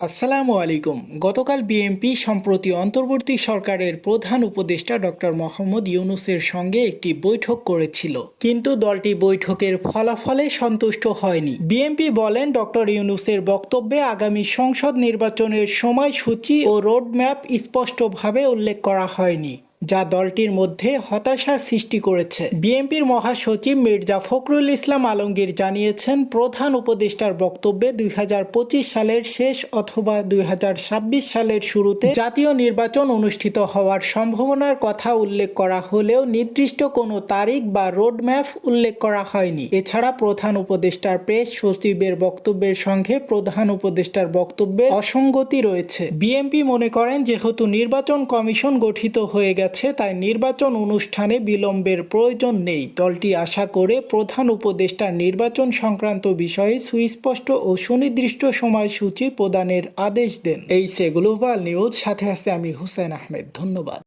আসসালামু আলাইকুম। গতকাল বিএনপি সম্প্রতি অন্তর্বর্তী সরকারের প্রধান উপদেষ্টা ডক্টর মোহাম্মদ ইউনুসের সঙ্গে একটি বৈঠক করেছিল। কিন্তু দলটি বৈঠকের ফলাফলে সন্তুষ্ট হয়নি। বিএনপি বলেন, ডক্টর ইউনুসের বক্তব্যে আগামী সংসদ নির্বাচনের সময় সূচি ও রোডম্যাপ স্পষ্টভাবে উল্লেখ করা হয়নি। যা দলটির মধ্যে হতাশা সৃষ্টি করেছে। বিএনপির মহাসচিব মির্জা ফখরুল ইসলাম আলমগীর জানিয়েছেন, প্রধান উপদেষ্টার বক্তব্যে দুই হাজার পঁচিশ সালের শেষ অথবা দুই হাজার ছাব্বিশ সালের শুরুতে জাতীয় নির্বাচন অনুষ্ঠিত হওয়ার সম্ভাবনার কথা উল্লেখ করা হলেও নির্দিষ্ট কোনো তারিখ বা রোডম্যাপ উল্লেখ করা হয়নি। এছাড়া প্রধান উপদেষ্টার প্রেস সচিবের বক্তব্যের সঙ্গে প্রধান উপদেষ্টার বক্তব্যে অসঙ্গতি রয়েছে। বিএনপি মনে করেন, যেহেতু নির্বাচন কমিশন গঠিত হয়ে গেছে তাই নির্বাচন অনুষ্ঠানে বিলম্বের প্রয়োজন নেই। দলটি আশা করে প্রধান উপদেষ্টা নির্বাচন সংক্রান্ত বিষয়ে সুস্পষ্ট ও সুনির্দিষ্ট সময়সূচি প্রদানের আদেশ দেন। এই সে গ্লোবাল নিউজ, সাথে আছে আমি হুসেন আহমেদ। ধন্যবাদ।